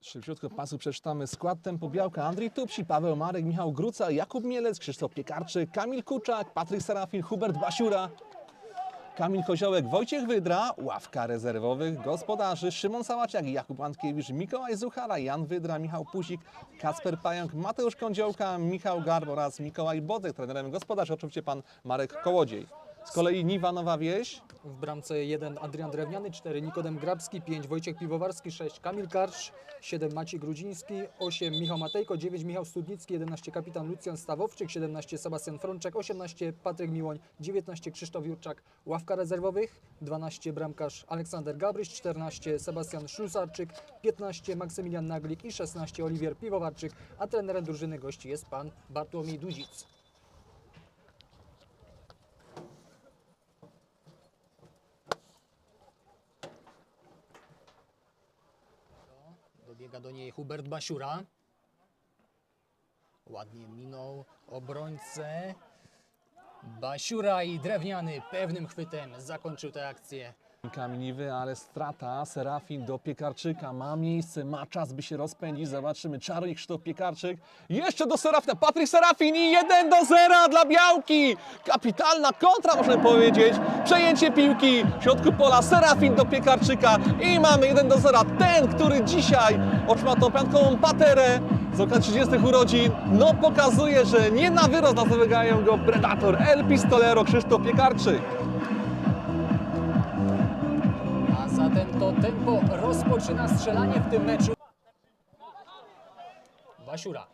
Szybciutko pasu przeczytamy skład tempo Białka. Andrzej Tupsi, Paweł Marek, Michał Gruca, Jakub Mielec, Krzysztof Piekarczyk, Kamil Kuczak, Patryk Serafin, Hubert Basiura, Kamil Koziołek, Wojciech Wydra, ławka rezerwowych gospodarzy, Szymon Sałaciak, Jakub Antkiewicz, Mikołaj Zuchara, Jan Wydra, Michał Puzik, Kacper Pająk, Mateusz Kądziołka, Michał Garb oraz Mikołaj Bodek, trenerem gospodarzy oczywiście pan Marek Kołodziej. Z kolei Niwa Nowa Wieś, W bramce 1 Adrian Drewniany, 4 Nikodem Grabski, 5 Wojciech Piwowarski, 6 Kamil Karcz, 7 Maciej Grudziński, 8 Michał Matejko, 9 Michał Studnicki, 11 kapitan Lucjan Stawowczyk, 17 Sebastian Frączek, 18 Patryk Miłoń, 19 Krzysztof Jurczak, ławka rezerwowych, 12 bramkarz Aleksander Gabryś, 14 Sebastian Szlusarczyk, 15 Maksymilian Naglik i 16 Oliwier Piwowarczyk, a trenerem drużyny gości jest pan Bartłomiej Duzic. Dobiega do niej Hubert Basiura. Ładnie minął obrońcę. Basiura i Drewniany pewnym chwytem zakończył tę akcję. Kaminiwy, ale strata. Serafin do Piekarczyka. Ma miejsce, ma czas, by się rozpędzić. Zobaczymy. Czarnik Krzysztof Piekarczyk. Jeszcze do Serafina. Patryk Serafin i 1 do 0 dla Białki. Kapitalna kontra, można powiedzieć. Przejęcie piłki w środku pola. Serafin do Piekarczyka i mamy 1 do 0. Ten, który dzisiaj otrzymał tą piątkową paterę z okazji 30 urodzin, no pokazuje, że nie na wyrost nazywają go Predator El Pistolero Krzysztof Piekarczyk. To tempo rozpoczyna strzelanie w tym meczu. Basiura.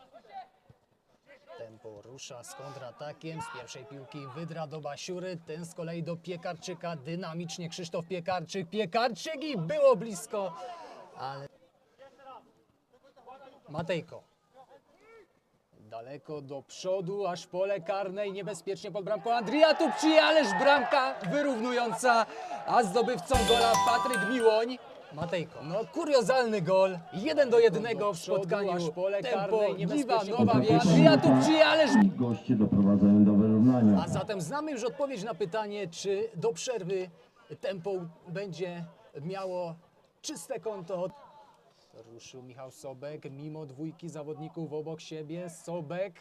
Tempo rusza z kontratakiem. Z pierwszej piłki wydra do Basiury. Ten z kolei do Piekarczyka. Dynamicznie Krzysztof Piekarczyk. Piekarczyk i było blisko. Ale... Matejko. Daleko do przodu, aż pole karne i niebezpiecznie pod bramką Andrija Tupci, ależ bramka wyrównująca, a zdobywcą gola Patryk Miłoń. Matejko. No kuriozalny gol, jeden do jednego w spotkaniu. Aż pole Tempo, Niwa, Nowa Wieś. Andrija ależ... Goście doprowadzają do wyrównania. A zatem znamy już odpowiedź na pytanie, czy do przerwy tempo będzie miało czyste konto. Ruszył Michał Sobek, mimo dwójki zawodników obok siebie. Sobek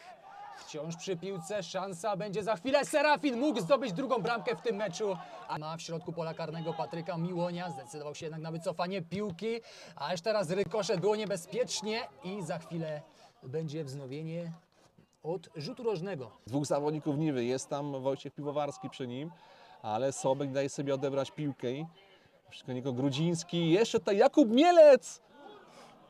wciąż przy piłce, szansa będzie za chwilę. Serafin mógł zdobyć drugą bramkę w tym meczu. A ma w środku pola karnego Patryka Miłonia, zdecydował się jednak na wycofanie piłki. A już teraz rykosze było niebezpiecznie i za chwilę będzie wznowienie od rzutu rożnego. dwóch zawodników Niwy. Jest tam Wojciech Piwowarski przy nim, ale Sobek daje sobie odebrać piłkę. i niego Grudziński. Jeszcze tutaj Jakub Mielec.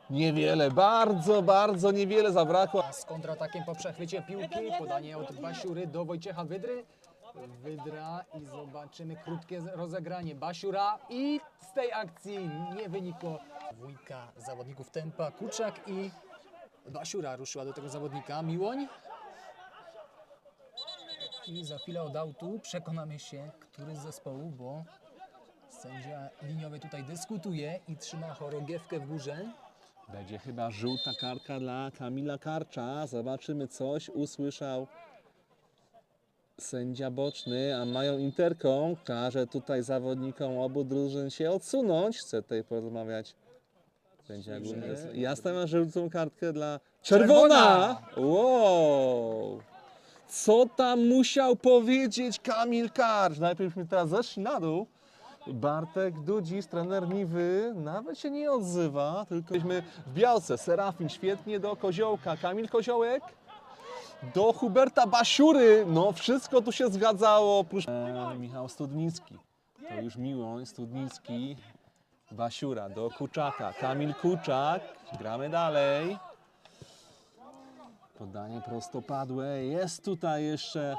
Niewiele, bardzo, bardzo niewiele zabrakło. Z kontratakiem po przechwycie piłki, podanie od Basiury do Wojciecha Wydry. Wydra i zobaczymy krótkie rozegranie Basiura i z tej akcji nie wynikło. Dwójka zawodników tempa, Kuczak i Basiura ruszyła do tego zawodnika. Miłoń. I za chwilę od autu przekonamy się, który z zespołu, bo sędzia liniowy tutaj dyskutuje i trzyma chorągiewkę w górze. Będzie chyba żółta kartka dla Kamila Karcza. Zobaczymy coś. Usłyszał sędzia boczny, a mają interką. Każe tutaj zawodnikom obu drużyn się odsunąć. Chcę tutaj porozmawiać. Będzie. Ja stawiam żółtą kartkę dla. Czerwona! Wow! Co tam musiał powiedzieć Kamil Karcz? Najpierw my teraz zeszli na dół. Bartek Dudzic, trener Niwy, nawet się nie odzywa, tylko jesteśmy w Białce. Serafin świetnie do Koziołka, Kamil Koziołek do Huberta Basiury. No wszystko tu się zgadzało, oprócz e, Michał Studnicki. To już Miłoń, Studnicki, Basiura do Kuczaka, Kamil Kuczak. Gramy dalej. Podanie prostopadłe, jest tutaj jeszcze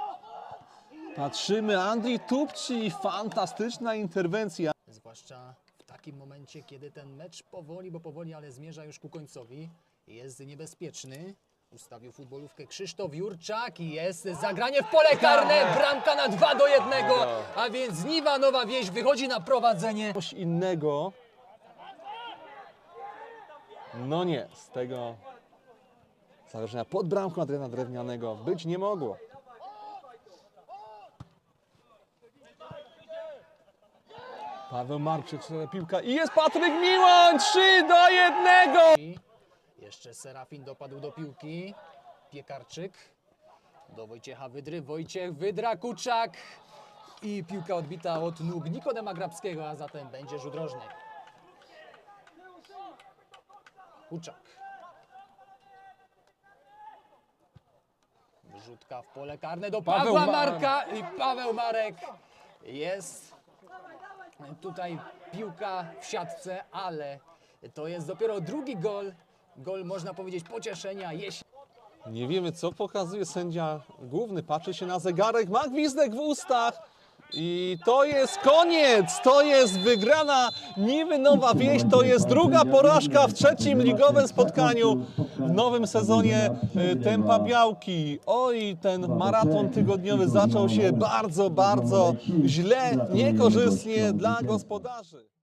Patrzymy, Andrzej Tupci, fantastyczna interwencja. Zwłaszcza w takim momencie, kiedy ten mecz powoli, bo powoli, ale zmierza już ku końcowi, jest niebezpieczny. Ustawił futbolówkę Krzysztof Jurczak i jest zagranie w pole karne, bramka na 2 do 1, a więc Niwa Nowa Wieś wychodzi na prowadzenie. Coś innego. No nie, z tego zagrożenia pod bramką Adriana Drewnianego być nie mogło. Paweł Marczyk, piłka i jest Patryk Miłoń! 3 do 1! I Jeszcze Serafin dopadł do piłki. Piekarczyk do Wojciecha Wydry. Wojciech Wydra, Kuczak. I piłka odbita od nóg Nikodema Grabskiego, a zatem będzie rzut rożny. Kuczak. Wrzutka w pole karne do Paweł Pawła Ma- Marka i Paweł Marek jest tutaj piłka w siatce, ale to jest dopiero drugi gol. Gol można powiedzieć pocieszenia, jeśli Nie wiemy, co pokazuje sędzia główny. Patrzy się na zegarek, ma gwizdek w ustach. I to jest koniec! To jest wygrana niby Nowa Wieś. To jest druga porażka w trzecim ligowym spotkaniu w nowym sezonie y, Tempa Białki. Oj, ten maraton tygodniowy zaczął się bardzo, bardzo źle, niekorzystnie dla gospodarzy.